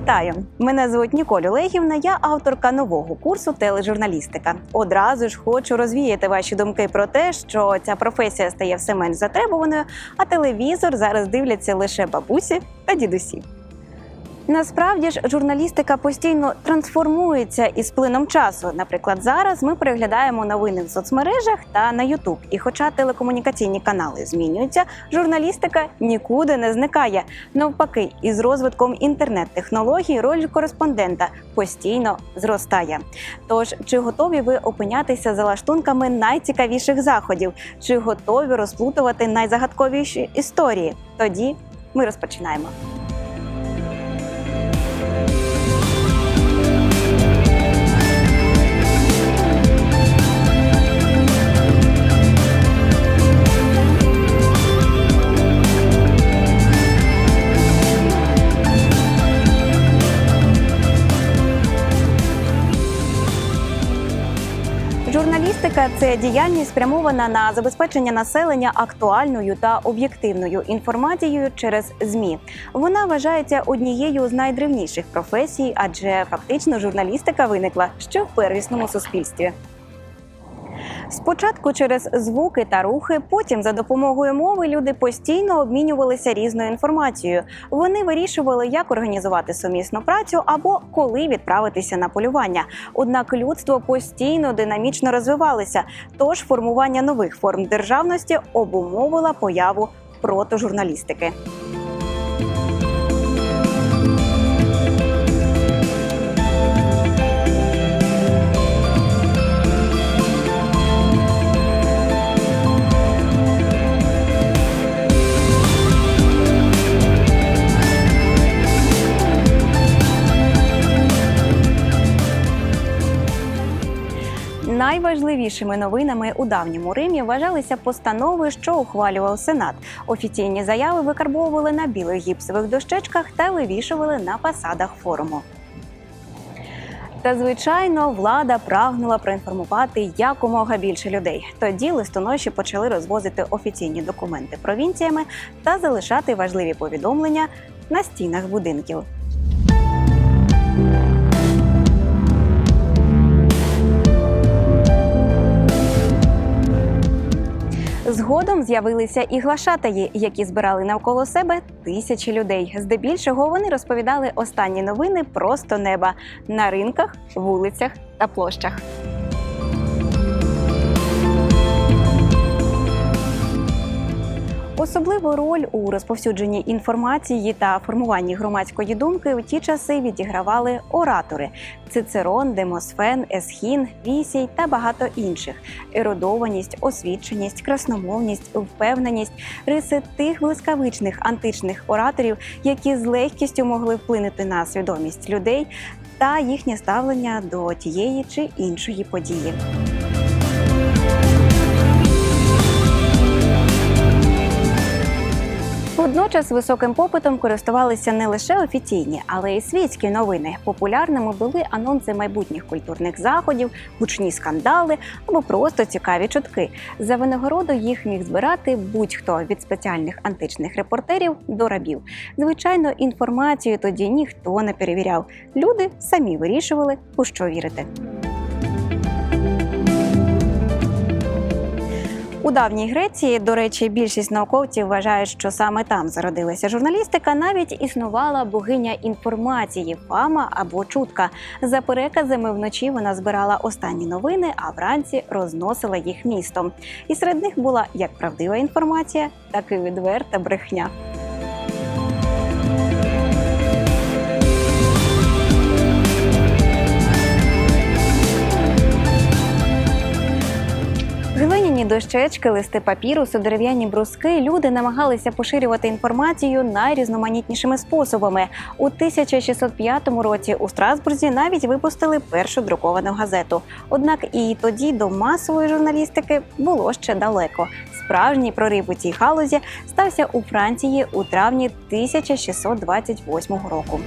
Вітаю! Мене звуть Ніколь Олегівна. Я авторка нового курсу тележурналістика. Одразу ж хочу розвіяти ваші думки про те, що ця професія стає все менш затребуваною, а телевізор зараз дивляться лише бабусі та дідусі. Насправді ж журналістика постійно трансформується із плином часу. Наприклад, зараз ми переглядаємо новини в соцмережах та на Ютуб. І хоча телекомунікаційні канали змінюються, журналістика нікуди не зникає. Навпаки, із розвитком інтернет-технологій роль кореспондента постійно зростає. Тож, чи готові ви опинятися за лаштунками найцікавіших заходів? Чи готові розплутувати найзагадковіші історії? Тоді ми розпочинаємо. Журналістика це діяльність спрямована на забезпечення населення актуальною та об'єктивною інформацією через ЗМІ. Вона вважається однією з найдревніших професій, адже фактично журналістика виникла ще в первісному суспільстві. Спочатку через звуки та рухи, потім за допомогою мови люди постійно обмінювалися різною інформацією. Вони вирішували, як організувати сумісну працю або коли відправитися на полювання. Однак людство постійно динамічно розвивалося, тож формування нових форм державності обумовила появу протожурналістики. Найважливішими новинами у давньому Римі вважалися постанови, що ухвалював Сенат. Офіційні заяви викарбовували на білих гіпсових дощечках та вивішували на фасадах форуму. Та звичайно, влада прагнула проінформувати якомога більше людей. Тоді листоноші почали розвозити офіційні документи провінціями та залишати важливі повідомлення на стінах будинків. Згодом з'явилися і глашатаї, які збирали навколо себе тисячі людей. Здебільшого вони розповідали останні новини просто неба на ринках, вулицях та площах. Особливу роль у розповсюдженні інформації та формуванні громадської думки у ті часи відігравали оратори: Цицерон, Демосфен, Есхін, Вісій та багато інших. Ерудованість, освіченість, красномовність, впевненість риси тих блискавичних античних ораторів, які з легкістю могли вплинути на свідомість людей та їхнє ставлення до тієї чи іншої події. Водночас високим попитом користувалися не лише офіційні, але й світські новини. Популярними були анонси майбутніх культурних заходів, гучні скандали або просто цікаві чутки. За винагороду їх міг збирати будь-хто від спеціальних античних репортерів до рабів. Звичайно, інформацію тоді ніхто не перевіряв. Люди самі вирішували, у що вірити. У давній Греції, до речі, більшість науковців вважають, що саме там зародилася журналістика. Навіть існувала богиня інформації, фама або чутка. За переказами вночі вона збирала останні новини, а вранці розносила їх містом. І серед них була як правдива інформація, так і відверта брехня. Дощечки, листи папірусу, дерев'яні бруски люди намагалися поширювати інформацію найрізноманітнішими способами. У 1605 році у Страсбурзі навіть випустили першу друковану газету. Однак і тоді до масової журналістики було ще далеко. Справжній прорив у цій галузі стався у Франції у травні 1628 року.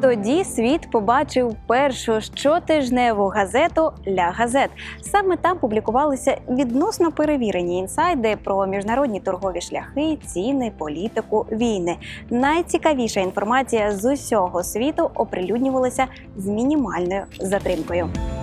Тоді світ побачив першу щотижневу газету Ля Газет. Саме там публікувалися відносно перевірені інсайди про міжнародні торгові шляхи, ціни, політику, війни. Найцікавіша інформація з усього світу оприлюднювалася з мінімальною затримкою. –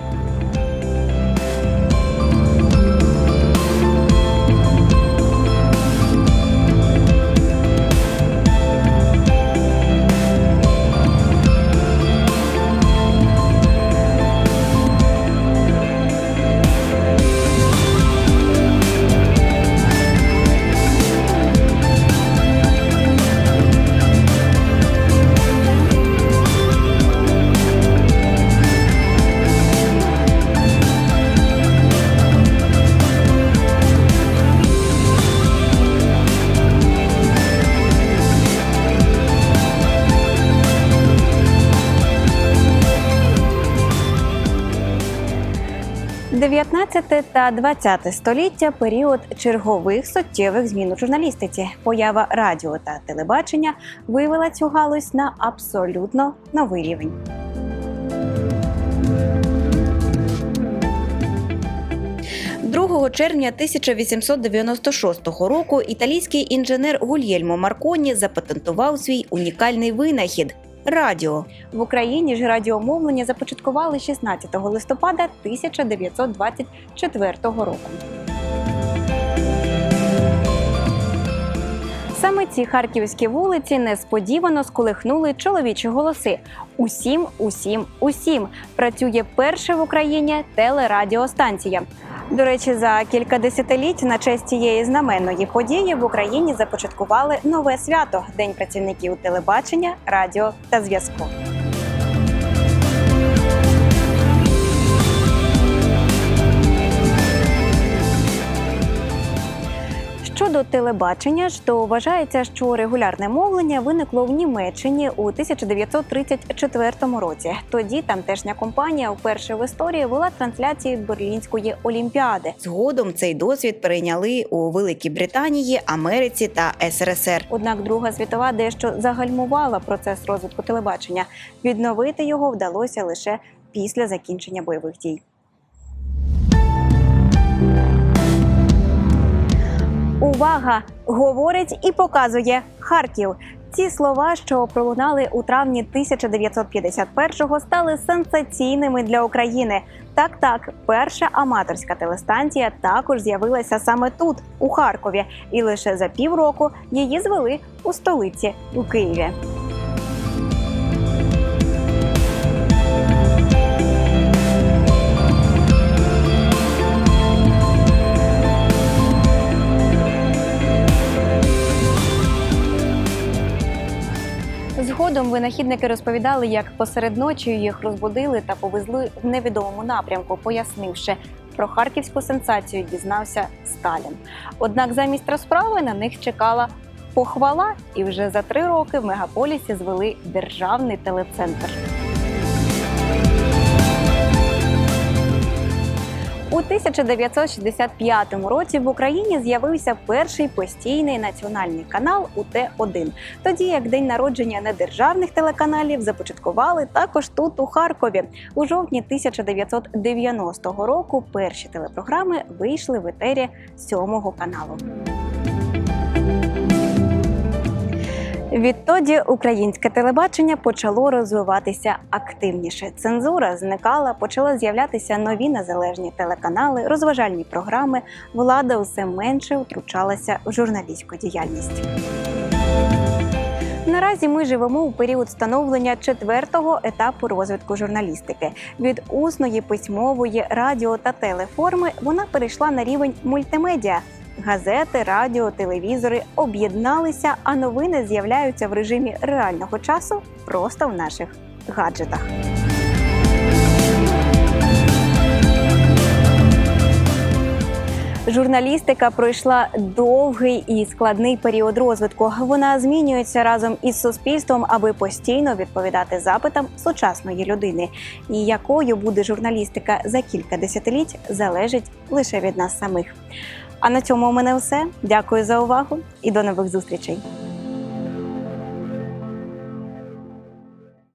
19 та 20 століття період чергових суттєвих змін у журналістиці. Поява радіо та телебачення вивела цю галузь на абсолютно новий рівень. Другого червня 1896 року італійський інженер Гульєльмо Марконі запатентував свій унікальний винахід радіо. В Україні ж радіомовлення започаткували 16 листопада 1924 року. Саме ці харківські вулиці несподівано сколихнули чоловічі голоси. Усім, усім, усім працює перша в Україні телерадіостанція. До речі, за кілька десятиліть на честь цієї знаменної події в Україні започаткували нове свято День працівників телебачення, радіо та зв'язку. Щодо телебачення то вважається, що регулярне мовлення виникло в Німеччині у 1934 році. Тоді тамтешня компанія вперше в історії вела трансляції Берлінської олімпіади. Згодом цей досвід перейняли у Великій Британії, Америці та СРСР. Однак Друга світова дещо загальмувала процес розвитку телебачення. Відновити його вдалося лише після закінчення бойових дій. Увага! Говорить і показує Харків. Ці слова, що пролунали у травні 1951-го, стали сенсаційними для України. Так, так, перша аматорська телестанція також з'явилася саме тут, у Харкові, і лише за півроку її звели у столиці у Києві. Згодом винахідники розповідали, як посеред ночі їх розбудили та повезли в невідомому напрямку, пояснивши. Про харківську сенсацію дізнався Сталін. Однак замість розправи на них чекала похвала, і вже за три роки в мегаполісі звели державний телецентр. У 1965 році в Україні з'явився перший постійний національний канал УТ-1. Тоді як день народження недержавних телеканалів започаткували також тут, у Харкові. У жовтні 1990 року перші телепрограми вийшли в етері сьомого каналу. Відтоді українське телебачення почало розвиватися активніше. Цензура зникала, почали з'являтися нові незалежні телеканали, розважальні програми. Влада усе менше втручалася в журналістську діяльність. Наразі ми живемо у період становлення четвертого етапу розвитку журналістики. Від усної, письмової, радіо та телеформи вона перейшла на рівень мультимедіа. Газети, радіо, телевізори об'єдналися, а новини з'являються в режимі реального часу просто в наших гаджетах. Журналістика пройшла довгий і складний період розвитку. Вона змінюється разом із суспільством, аби постійно відповідати запитам сучасної людини. І якою буде журналістика за кілька десятиліть, залежить лише від нас самих. А на цьому у мене все. Дякую за увагу і до нових зустрічей.